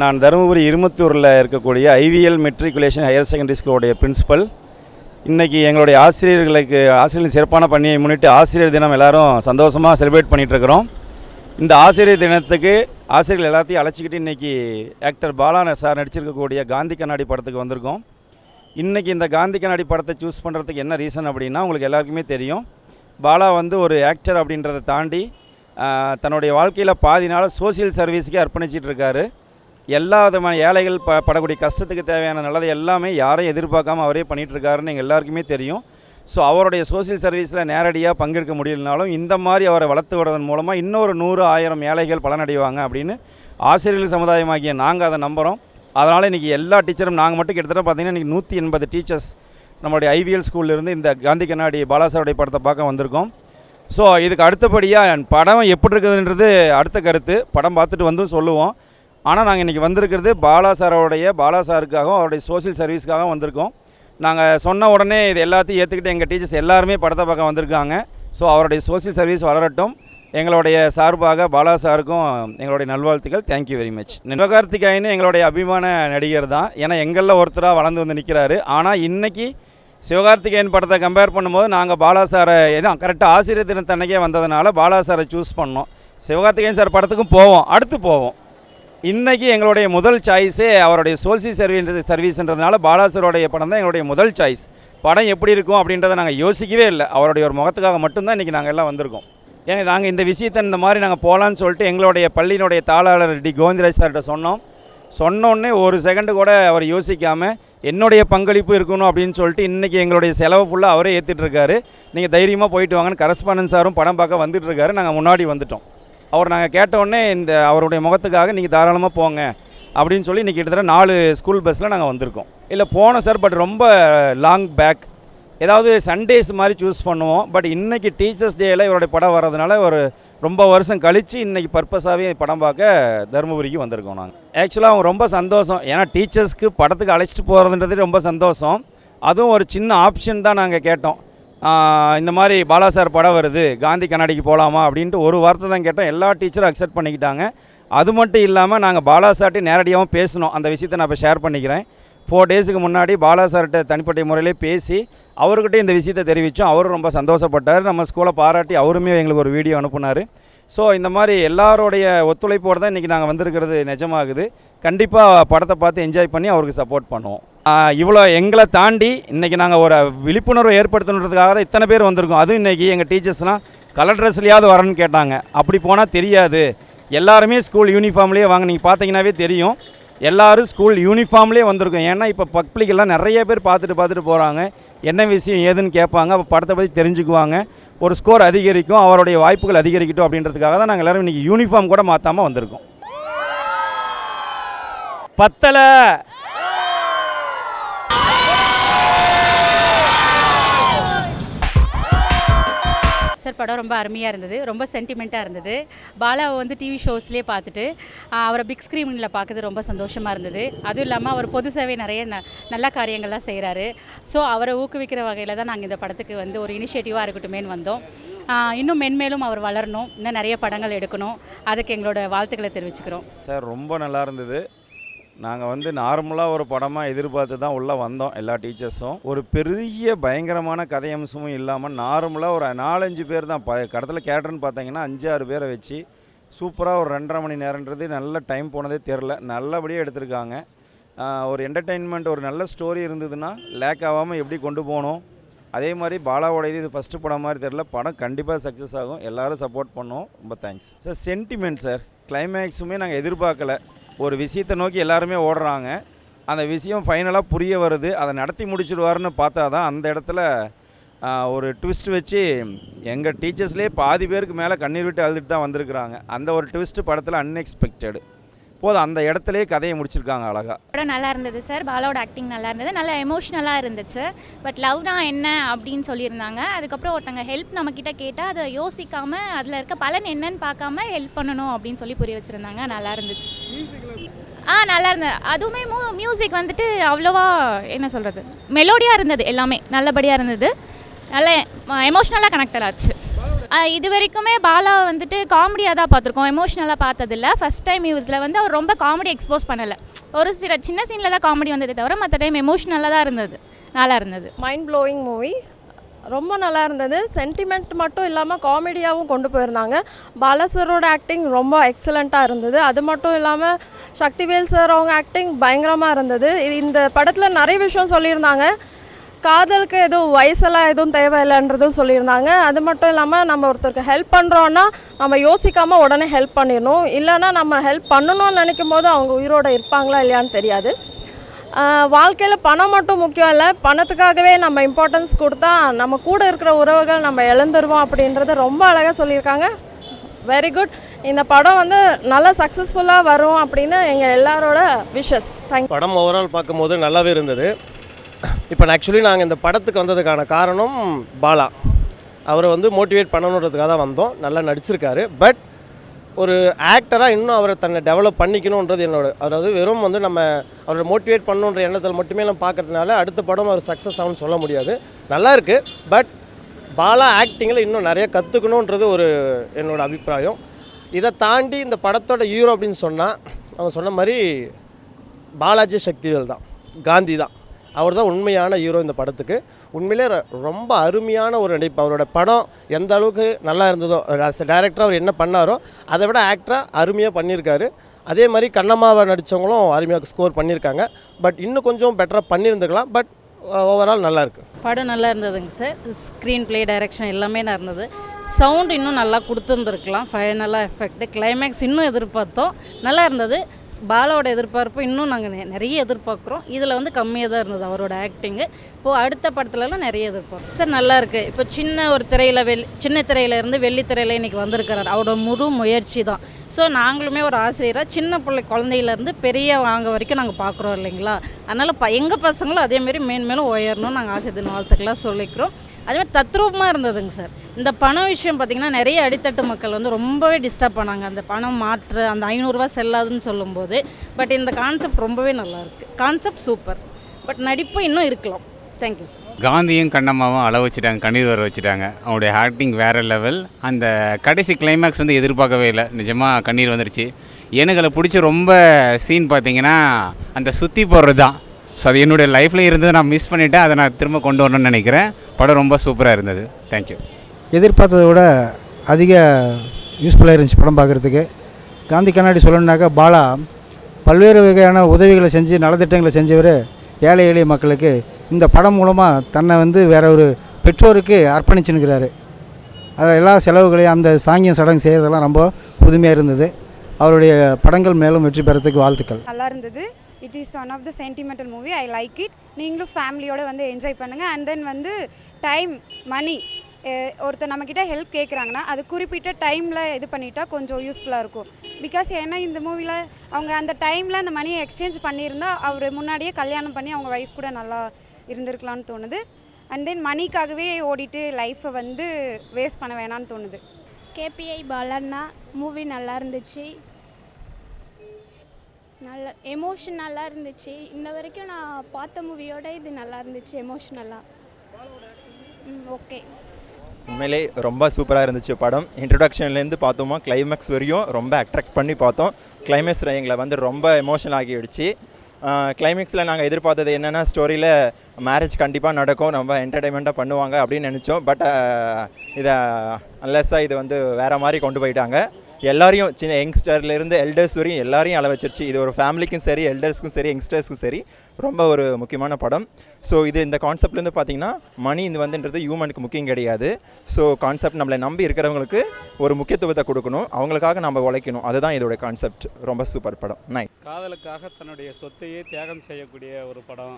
நான் தருமபுரி இருமத்தூரில் இருக்கக்கூடிய ஐவிஎல் மெட்ரிகுலேஷன் ஹையர் செகண்டரி ஸ்கூலோடைய பிரின்சிபல். இன்றைக்கி எங்களுடைய ஆசிரியர்களுக்கு ஆசிரியர்களின் சிறப்பான பணியை முன்னிட்டு ஆசிரியர் தினம் எல்லாரும் சந்தோஷமாக செலிப்ரேட் பண்ணிகிட்ருக்குறோம் இந்த ஆசிரியர் தினத்துக்கு ஆசிரியர்கள் எல்லாத்தையும் அழைச்சிக்கிட்டு இன்றைக்கி ஆக்டர் பாலா சார் நடிச்சிருக்கக்கூடிய காந்தி கண்ணாடி படத்துக்கு வந்திருக்கோம். இன்றைக்கி இந்த காந்தி கண்ணாடி படத்தை சூஸ் பண்ணுறதுக்கு என்ன ரீசன் அப்படின்னா உங்களுக்கு எல்லாருக்குமே தெரியும். பாலா வந்து ஒரு ஆக்டர் அப்படின்றத தாண்டி தன்னுடைய வாழ்க்கையில் பாதி நாள் சோசியல் சர்வீஸுக்கே அர்ப்பணிச்சிட்ருக்காரு இருக்காரு. எல்லா விதமான ஏழைகள் ப படக்கூடிய கஷ்டத்துக்கு தேவையான நல்லது எல்லாமே யாரையும் எதிர்பார்க்காம அவரே பண்ணிகிட்ருக்காருன்னு எங்கள் எல்லாருக்குமே தெரியும். ஸோ அவருடைய சோசியல் சர்வீஸில் நேரடியாக பங்கேற்க முடியலனாலும் இந்த மாதிரி அவரை வளர்த்து விடுறதன் மூலமாக இன்னொரு நூறு ஆயிரம் ஏழைகள் பலனடைவாங்க அப்படின்னு ஆசிரியர்கள் சமுதாயமாகிய நாங்கள் அதை நம்புகிறோம் அதனால் இன்றைக்கி எல்லா டீச்சரும் நாங்கள் மட்டும் கிட்டத்தட்ட பார்த்தீங்கன்னா இன்றைக்கி நூற்றி எண்பது டீச்சர்ஸ் நம்மளுடைய ஐவிஎல் ஸ்கூல்லேருந்து இந்த காந்தி கண்ணாடி பாலாசாருடைய படத்தை பார்க்க வந்திருக்கோம். ஸோ இதுக்கு அடுத்தபடியாக படம் எப்படி இருக்குதுன்றது அடுத்த கருத்து. படம் பார்த்துட்டு வந்தும் சொல்லுவோம். ஆனால் நாங்கள் இன்றைக்கி வந்திருக்கிறது பாலா சாரோடைய பாலா சாருக்காகவும் அவருடைய சோசியல் சர்வீஸ்க்காகவும் வந்திருக்கோம். நாங்கள் சொன்ன உடனே இது எல்லாத்தையும் ஏற்றுக்கிட்டு எங்கள் டீச்சர்ஸ் எல்லாருமே படத்தை பார்க்க வந்திருக்காங்க. ஸோ அவருடைய சோசியல் சர்வீஸ் வளரட்டும். எங்களுடைய சார்பாக பாலா சாருக்கும் எங்களுடைய நல்வாழ்த்துக்கள். தேங்க்யூ வெரி மச் சிவகார்த்திகாயன் எங்களுடைய அபிமான நடிகர் தான். ஏன்னா எங்களில் ஒருத்தராக வளர்ந்து வந்து நிற்கிறாரு ஆனால் இன்றைக்கி சிவகார்த்திகேயன் படத்தை கம்பேர் பண்ணும்போது நாங்கள் பாலா சாரை ஏன்னா கரெக்டாக ஆசிரியர் தினத்தன்னைக்கே வந்ததுனால பாலா சாரை சூஸ் பண்ணோம். சிவகார்த்திகேயன் சார் படத்துக்கும் போவோம். அடுத்து போவோம். இன்றைக்கி எங்களுடைய முதல் சாய்ஸே அவருடைய சோல்சி சர்வீன்றது சர்வீஸ்ன்றதுனால பாலாசருடைய படம் தான் எங்களுடைய முதல் சாய்ஸ் படம் எப்படி இருக்கும் அப்படின்றத நாங்கள் யோசிக்கவே இல்லை. அவருடைய ஒரு முகத்துக்காக மட்டும்தான் இன்றைக்கி நாங்கள் எல்லாம் வந்திருக்கோம். ஏன்னா நாங்கள் இந்த விஷயத்தை இந்த மாதிரி நாங்கள் போகலான்னு சொல்லிட்டு எங்களுடைய பள்ளியினுடைய தாளாளர் டி. கோவிந்தராஜ் சார்கிட்ட சொன்னோம். சொன்னோடனே ஒரு செகண்டு கூட அவர் யோசிக்காமல் என்னுடைய பங்களிப்பு இருக்கணும் அப்படின்னு சொல்லிட்டு இன்றைக்கி எங்களுடைய செலவு ஃபுல்லாக அவரே ஏற்றிட்டுருக்காரு நீங்கள் தைரியமாக போயிட்டு வாங்கன்னு கரஸ்பாண்டன்ஸ் சாரும் படம் பார்க்க வந்துட்டுருக்காரு நாங்கள் முன்னாடி வந்துட்டோம். அவர் நாங்கள் கேட்டவுடனே இந்த அவருடைய முகத்துக்காக நீங்கள் தாராளமாக போங்க அப்படின்னு சொல்லி இன்றைக்கி கிட்டத்தட்ட நாலு ஸ்கூல் பஸ்ஸில் நாங்கள் வந்திருக்கோம். இல்லை போனோம் சார் பட் ரொம்ப லாங் பேக் ஏதாவது சண்டேஸ் மாதிரி சூஸ் பண்ணுவோம். பட் இன்றைக்கி டீச்சர்ஸ் டேயில் இவருடைய படம் வர்றதுனால ஒரு ரொம்ப வருஷம் கழித்து இன்றைக்கி பர்பஸாகவே படம் பார்க்க தருமபுரிக்கு வந்திருக்கோம் நாங்கள் ஆக்சுவலாக அவங்க ரொம்ப சந்தோஷம். ஏன்னா டீச்சர்ஸ்க்கு படத்துக்கு அழைச்சிட்டு போகிறதுன்றது ரொம்ப சந்தோஷம். அதுவும் ஒரு சின்ன ஆப்ஷன் தான் நாங்கள் கேட்டோம். இந்த மாதிரி பாலா சார் படம் வருது காந்தி கண்ணாடிக்கு போகலாமா அப்படின்ட்டு ஒரு வார்த்தை தான் கேட்டோம் எல்லா டீச்சரும் அக்செப்ட் பண்ணிக்கிட்டாங்க. அது மட்டும் இல்லாமல் நாங்கள் பாலா சார்ட்டே நேரடியாகவும் பேசணும். அந்த விஷயத்தை நான் இப்போ ஷேர் பண்ணிக்கிறேன். ஃபோர் டேஸுக்கு முன்னாடி பாலா சார்கிட்ட தனிப்பட்ட முறையிலே பேசி அவர்கிட்ட இந்த விஷயத்தை தெரிவித்தோம் அவரும் ரொம்ப சந்தோஷப்பட்டார். நம்ம ஸ்கூலை பாராட்டி அவருமே எங்களுக்கு ஒரு வீடியோ அனுப்புனார். ஸோ இந்த மாதிரி எல்லாருடைய ஒத்துழைப்போடு தான் இன்றைக்கி நாங்கள் வந்திருக்கிறது நிஜமாகுது. கண்டிப்பாக படத்தை பார்த்து என்ஜாய் பண்ணி அவருக்கு சப்போர்ட் பண்ணுவோம். இவ்வளோ எங்களை தாண்டி இன்றைக்கி நாங்கள் ஒரு விழிப்புணர்வு ஏற்படுத்தணுன்றதுக்காக தான் இத்தனை பேர் வந்திருக்கோம். அதுவும் இன்றைக்கி எங்கள் டீச்சர்ஸ்லாம் கலர் ட்ரெஸ்லையாவது வரேன்னு கேட்டாங்க. அப்படி போனால் தெரியாது. எல்லாருமே ஸ்கூல் யூனிஃபார்ம்லேயே வாங்க நீங்கள் பார்த்தீங்கன்னாவே தெரியும். எல்லாரும் ஸ்கூல் யூனிஃபார்ம்லேயே வந்திருக்கோம். ஏன்னா இப்போ பப்ளிக் எல்லாம் நிறைய பேர் பார்த்துட்டு பார்த்துட்டு போகிறாங்க என்ன விஷயம் ஏதுன்னு கேட்பாங்க. அப்போ படத்தை பற்றி தெரிஞ்சுக்குவாங்க. ஒரு ஸ்கோர் அதிகரிக்கும். அவருடைய வாய்ப்புகள் அதிகரிக்கட்டும் அப்படின்றதுக்காக தான் நாங்கள் எல்லோரும் இன்றைக்கி யூனிஃபார்ம் கூட மாற்றாமல் வந்திருக்கோம். பத்தலை! சார் படம் ரொம்ப அருமையாக இருந்தது. ரொம்ப சென்டிமெண்ட்டாக இருந்தது. பாலாவை வந்து டிவி ஷோஸ்லேயே பார்த்துட்டு அவரை பிக் ஸ்க்ரீனில் பார்க்குறது ரொம்ப சந்தோஷமாக இருந்தது. அதுவும் இல்லாமல் அவர் பொது சேவை நிறைய ந நல்ல காரியங்கள்லாம் செய்கிறாரு ஸோ அவரை ஊக்குவிக்கிற வகையில் தான் நாங்கள் இந்த படத்துக்கு வந்து ஒரு இனிஷியேட்டிவாக இருக்கட்டுமேன்னு வந்தோம். இன்னும் மென்மேலும் அவர் வளரணும். இன்னும் நிறைய படங்கள் எடுக்கணும். அதுக்கு எங்களோட வாழ்த்துக்களை தெரிவிச்சுக்கிறோம். சார் ரொம்ப நல்லா இருந்தது. நாங்கள் வந்து நார்மலாக ஒரு படமாக எதிர்பார்த்து தான் உள்ளே வந்தோம் எல்லா டீச்சர்ஸும். ஒரு பெரிய பயங்கரமான கதையம்சமும் இல்லாமல் நார்மலாக ஒரு நாலஞ்சு பேர் தான். ப கடத்தில் கேட்டர்னு பார்த்தீங்கன்னா அஞ்சு ஆறு பேரை வச்சு சூப்பராக ஒரு ரெண்டரை மணி நேரன்றது நல்ல டைம் போனதே தெரில. நல்லபடியாக எடுத்திருக்காங்க. ஒரு என்டர்டெயின்மெண்ட் ஒரு நல்ல ஸ்டோரி இருந்ததுன்னா லேக் ஆகாமல் எப்படி கொண்டு போகணும் அதே மாதிரி பாலாவோட இது ஃபஸ்ட்டு படம் மாதிரி தெரில. படம் கண்டிப்பாக சக்ஸஸ் ஆகும். எல்லோரும் சப்போர்ட் பண்ணோம். ரொம்ப தேங்க்ஸ் சார் சென்டிமெண்ட் சார் கிளைமேக்ஸுமே நாங்கள் எதிர்பார்க்கல. ஒரு விஷயத்தை நோக்கி எல்லாருமே ஓடுறாங்க. அந்த விஷயம் ஃபைனலாக புரிய வருது. அதை நடத்தி முடிச்சிடுவாருன்னு பார்த்தா தான் அந்த இடத்துல ஒரு ட்விஸ்ட் வச்சு எங்கள் டீச்சர்ஸ்லேயே பாதி பேருக்கு மேலே கண்ணீர் விட்டு அழுதுட்டு தான் வந்திருக்கிறாங்க. அந்த ஒரு ட்விஸ்ட் படத்தில் அன்எக்ஸ்பெக்டடு போதும் அந்த இடத்துலயே கதையை முடிச்சிருக்காங்க அழகாக படம் நல்லா இருந்தது சார். பாலாவோட ஆக்டிங் நல்லா இருந்தது. நல்லா எமோஷ்னலாக இருந்துச்சு. பட் லவ்னா என்ன அப்படின்னு சொல்லியிருந்தாங்க. அதுக்கப்புறம் ஒருத்தங்க ஹெல்ப் நம்மக்கிட்ட கேட்டால் அதை யோசிக்காமல் அதில் இருக்க பலன் என்னன்னு பார்க்காம ஹெல்ப் பண்ணணும் அப்படின்னு சொல்லி புரிய வச்சுருந்தாங்க. நல்லா இருந்துச்சு. ஆ நல்லா இருந்தது. அதுவுமே மூ மியூசிக் வந்துட்டு அவ்வளோவா என்ன சொல்கிறது மெலோடியாக இருந்தது. எல்லாமே நல்லபடியாக இருந்தது. நல்ல எமோஷ்னலாக கனெக்டட் ஆச்சு. இது வரைக்குமே பாலா வந்துட்டு காமெடியாக தான் பார்த்துருக்கோம். எமோஷ்னலாக பார்த்ததில்ல. ஃபஸ்ட் டைம் இதில் வந்து அவர் ரொம்ப காமெடி எக்ஸ்போஸ் பண்ணலை. ஒரு சில சின்ன சீனில் தான் காமெடி வந்ததே தவிர மற்ற டைம் எமோஷ்னலாக தான் இருந்தது. நல்லா இருந்தது. மைண்ட் ப்ளோயிங் மூவி ரொம்ப நல்லா இருந்தது. சென்டிமெண்ட் மட்டும் இல்லாமல் காமெடியாகவும் கொண்டு போயிருந்தாங்க. பாலசரோட ஆக்டிங் ரொம்ப எக்ஸலண்ட்டாக இருந்தது. அது மட்டும் இல்லாமல் சக்திவேல் சார் அவங்க ஆக்டிங் பயங்கரமாக இருந்தது. இது- இந்த படத்தில் நிறைய விஷயம் சொல்லியிருந்தாங்க. காதலுக்கு எதுவும் வயசெல்லாம் எதுவும் தேவையில்லைன்றதும் சொல்லியிருந்தாங்க. அது மட்டும் இல்லாமல் நம்ம ஒருத்தருக்கு ஹெல்ப் பண்ணுறோன்னா நம்ம யோசிக்காமல் உடனே ஹெல்ப் பண்ணிடணும். இல்லைன்னா நம்ம ஹெல்ப் பண்ணணும்னு நினைக்கும் போது அவங்க உயிரோட இருப்பாங்களா இல்லையான்னு தெரியாது. வாழ்க்கையில் பணம் மட்டும் முக்கியம் இல்லை. பணத்துக்காகவே நம்ம இம்பார்ட்டன்ஸ் கொடுத்தா நம்ம கூட இருக்கிற உறவுகள் நம்ம இழந்துருவோம் அப்படின்றத ரொம்ப அழகாக சொல்லியிருக்காங்க. வெரி குட் இந்த படம் வந்து நல்லா சக்ஸஸ்ஃபுல்லாக வரும் அப்படின்னு எங்கள் எல்லாரோட விஷஸ் தேங்க் படம் ஓவரால் பார்க்கும்போது நல்லாவே இருந்தது. இப்போ ஆக்சுவலி நாங்கள் இந்த படத்துக்கு வந்ததுக்கான காரணம் பாலா. அவரை வந்து மோட்டிவேட் பண்ணணுன்றதுக்காக தான் வந்தோம். நல்லா நடிச்சிருக்காரு. பட் ஒரு ஆக்டராக இன்னும் அவரை தன்னை டெவலப் பண்ணிக்கணுன்றது என்னோட அதாவது வெறும் வந்து நம்ம அவரை மோட்டிவேட் பண்ணணுன்ற எண்ணத்தில் மட்டுமே நம்ம பார்க்கறதுனால அடுத்த படம் அவர் சக்ஸஸ் ஆகும்னு சொல்ல முடியாது. நல்லா இருக்குது பட் பாலா ஆக்டிங்கில் இன்னும் நிறைய கற்றுக்கணுன்றது ஒரு என்னோடய அபிப்பிராயம். இதை தாண்டி இந்த படத்தோட ஹீரோ அப்படின்னு சொன்னால் அவங்க சொன்ன மாதிரி பாலாஜி சக்திவேல் தான். காந்தி தான். அவர் தான் உண்மையான ஹீரோ இந்த படத்துக்கு. உண்மையிலே ர- ரொம்ப அருமையான ஒரு நடிப்பு. அவரோட படம் எந்த அளவுக்கு நல்லா இருந்ததோ டேரக்டராக அவர் என்ன பண்ணாரோ அதை விட ஆக்டராக அருமையாக பண்ணியிருக்காரு. அதே மாதிரி கண்ணம்மாவை நடித்தவங்களும் அருமையாக ஸ்கோர் பண்ணியிருக்காங்க. பட் இன்னும் கொஞ்சம் பெட்டராக பண்ணியிருந்துக்கலாம் பட் ஓவரால் நல்லாயிருக்கு படம் நல்லா இருந்ததுங்க சார் ஸ்க்ரீன் ப்ளே டைரக்ஷன் எல்லாமே நல்லா இருந்தது சவுண்ட் இன்னும் நல்லா கொடுத்துருந்துருக்கலாம். ஃபைனலாக எஃபெக்ட் கிளைமேக்ஸ் இன்னும் எதிர்பார்த்தோம். நல்லா இருந்தது. பாலாவோட எதிர்பார்ப்பு இன்னும் நாங்கள் நிறைய எதிர்பார்க்குறோம். இதில் வந்து கம்மியாக தான் இருந்தது அவரோட ஆக்டிங்கு இப்போது அடுத்த படத்துலலாம் நிறைய எதிர்பார்க்கும் சார் நல்லா இப்போ சின்ன ஒரு திரையில் வெள் சின்ன திரையில இருந்து வெள்ளி திரையில் இன்றைக்கி வந்திருக்கிறார். அவரோட முழு முயற்சி தான். ஸோ நாங்களுமே ஒரு ஆசிரியராக சின்ன பிள்ளை குழந்தையிலேருந்து பெரிய வாங்க வரைக்கும் நாங்கள் பார்க்குறோம் இல்லைங்களா? அதனால் ப எங்கள் பசங்களும் அதேமாரி மேன்மேலும் உயரணும்னு நாங்கள் ஆசை தின வாழ்த்துக்களாக சொல்லிக்கிறோம். அதேமாதிரி தத்ரூபமாக இருந்ததுங்க சார். இந்த பணம் விஷயம் பார்த்திங்கன்னா நிறைய அடித்தட்டு மக்கள் வந்து ரொம்பவே டிஸ்டர்ப் பண்ணாங்க. அந்த பணம் மாற்று அந்த ஐநூறுரூவா செல்லாதுன்னு சொல்லும்போது பட் இந்த கான்செப்ட் ரொம்பவே நல்லாயிருக்கு கான்செப்ட் சூப்பர் பட் நடிப்பு இன்னும் இருக்கலாம். தேங்க்யூ சார் காந்தியும் கண்ணம்மாவும் அள வச்சுட்டாங்க கண்ணீர் வர வச்சுட்டாங்க. அவங்களுடைய ஆக்டிங் வேறு லெவல் அந்த கடைசி கிளைமேக்ஸ் வந்து எதிர்பார்க்கவே இல்லை. நிஜமாக கண்ணீர் வந்துருச்சு. எனக்கு அதில் பிடிச்ச ரொம்ப சீன் பார்த்தீங்கன்னா அந்த சுற்றி போடுறது தான். ஸோ அது என்னுடைய லைஃப்பில் இருந்தது நான் மிஸ் பண்ணிவிட்டேன் அதை நான் திரும்ப கொண்டு வரணும்னு நினைக்கிறேன். படம் ரொம்ப சூப்பராக இருந்தது. தேங்க்யூ எதிர்பார்த்ததை விட அதிக யூஸ்ஃபுல்லாக இருந்துச்சு படம் பார்க்குறதுக்கு. காந்தி கண்ணாடி சொல்லணுன்னாக்கா பாலா பல்வேறு வகையான உதவிகளை செஞ்சு நலத்திட்டங்களை செஞ்சவர் ஏழை எளிய மக்களுக்கு இந்த படம் மூலமாக தன்னை வந்து வேற ஒரு பெற்றோருக்கு அர்ப்பணிச்சுன்னுக்கிறாரு. அதை எல்லா செலவுகளையும் அந்த சாங்கியம் சடங்கு செய்கிறதெல்லாம் ரொம்ப புதுமையாக இருந்தது. அவருடைய படங்கள் மேலும் வெற்றி பெறத்துக்கு வாழ்த்துக்கள். நல்லா இருந்தது. It is one of the sentimental movie I like it நீங்களும் ஃபேமிலியோடு வந்து என்ஜாய் பண்ணுங்கள் அண்ட் தென் வந்து டைம் மணி ஒருத்தர் நம்மக்கிட்ட ஹெல்ப் கேட்குறாங்கன்னா அது குறிப்பிட்ட டைமில் இது பண்ணிட்டா கொஞ்சம் யூஸ்ஃபுல்லாக இருக்கும். பிகாஸ் ஏன்னா இந்த மூவியில் அவங்க அந்த டைமில் அந்த மணியை எக்ஸ்சேஞ்ச் பண்ணியிருந்தால் அவர் முன்னாடியே கல்யாணம் பண்ணி அவங்க ஒய்ஃப் கூட நல்லா இருந்திருக்கலாம்னு தோணுது. அண்ட் தென் மணிக்காகவே ஓடிட்டு லைஃப்பை வந்து வேஸ்ட் பண்ண வேணாம்னு தோணுது. கேபிஐ பாலண்ணா மூவி நல்லா இருந்துச்சு. நல்ல எமோஷன் நல்லா இருந்துச்சு. இன்ன வரைக்கும் நான் பார்த்த மூவியோட இது நல்லா இருந்துச்சு எமோஷ்னலாக ம் ஓகே உண்மையிலே ரொம்ப சூப்பராக இருந்துச்சு படம். இன்ட்ரடக்ஷன்லேருந்து பார்த்தோமா கிளைமேக்ஸ் வரையும் ரொம்ப அட்ராக்ட் பண்ணி பார்த்தோம். கிளைமேக்ஸ் எங்களை வந்து ரொம்ப எமோஷனல் ஆகிடுச்சு கிளைமேக்ஸில் நாங்கள் எதிர்பார்த்தது என்னென்னா ஸ்டோரியில் மேரேஜ் கண்டிப்பாக நடக்கும் ரொம்ப என்டர்டைன்மெண்ட்டாக பண்ணுவாங்க அப்படின்னு நினச்சோம். பட் இதை அன்லெஸ்ஸாக இது வந்து வேறு மாதிரி கொண்டு போயிட்டாங்க. எல்லாரையும் சின்ன யங்ஸ்டர்லேருந்து எல்டர்ஸ் வரையும் எல்லாரையும் அள வச்சிருச்சு. இது ஒரு ஃபேமிலிக்கும் சரி எல்டர்ஸ்க்கும் சரி யங்ஸ்டர்ஸ்க்கும் சரி ரொம்ப ஒரு முக்கியமான படம். ஸோ இது இந்த கான்செப்ட்லேருந்து பார்த்தீங்கன்னா மணி இது வந்துன்றது ஹியூமனுக்கு முக்கியம் கிடையாது. ஸோ கான்செப்ட் நம்மளை நம்பி இருக்கிறவங்களுக்கு ஒரு முக்கியத்துவத்தை கொடுக்கணும். அவங்களுக்காக நம்ம உழைக்கணும். அதுதான் இதோட கான்செப்ட் ரொம்ப சூப்பர் படம். நை காதலுக்காக தன்னுடைய சொத்தையே தியாகம் செய்யக்கூடிய ஒரு படம்.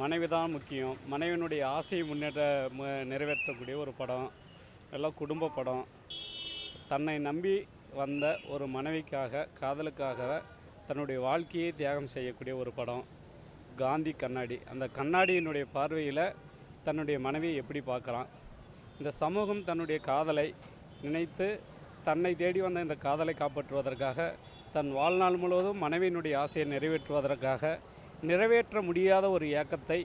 மனைவி தான் முக்கியம். மனைவியினுடைய ஆசையை முன்னேற்ற நிறைவேற்றக்கூடிய ஒரு படம். எல்லாம் குடும்ப படம். தன்னை நம்பி வந்த ஒரு மனைவிக்காக காதலுக்காக தன்னுடைய வாழ்க்கையை தியாகம் செய்யக்கூடிய ஒரு படம். காந்தி கண்ணாடி. அந்த கண்ணாடியினுடைய பார்வையில் தன்னுடைய மனைவியை எப்படி பார்க்குறான் இந்த சமூகம் தன்னுடைய காதலை நினைத்து தன்னை தேடி வந்த இந்த காதலை காப்பாற்றுவதற்காக தன் வாழ்நாள் முழுவதும் மனைவியினுடைய ஆசையை நிறைவேற்றுவதற்காக நிறைவேற்ற முடியாத ஒரு ஏக்கத்தை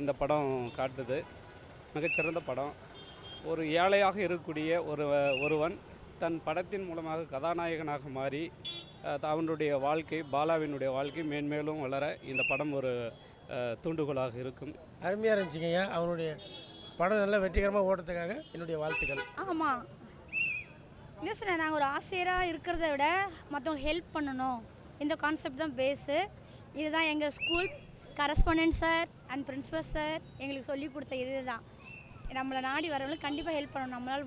இந்த படம் காட்டுது. மிகச்சிறந்த படம். ஒரு ஏழையாக இருக்கக்கூடிய ஒரு ஒருவன் தன் படத்தின் மூலமாக கதாநாயகனாக மாறி அவனுடைய வாழ்க்கை பாலாவினுடைய வாழ்க்கை மேன்மேலும் வளர இந்த படம் ஒரு தூண்டுகோலாக இருக்கும். அருமையாக இருந்துச்சுங்க அவனுடைய படம் நல்லா வெற்றிகரமாக ஓடுறதுக்காக என்னுடைய வாழ்த்துக்கள். ஆமாம் இல்லை சார் நாங்கள் ஒரு ஆசிரியராக இருக்கிறத விட மற்றவங்க ஹெல்ப் பண்ணணும். இந்த கான்செப்ட் தான் பேஸு இதுதான் எங்கள் school correspondent sir and principal sir எங்களுக்கு சொல்லிக் கொடுத்த இது தான் நம்மளை நாடி வரவங்களுக்கு கண்டிப்பாக ஹெல்ப் பண்ணணும் நம்மளால்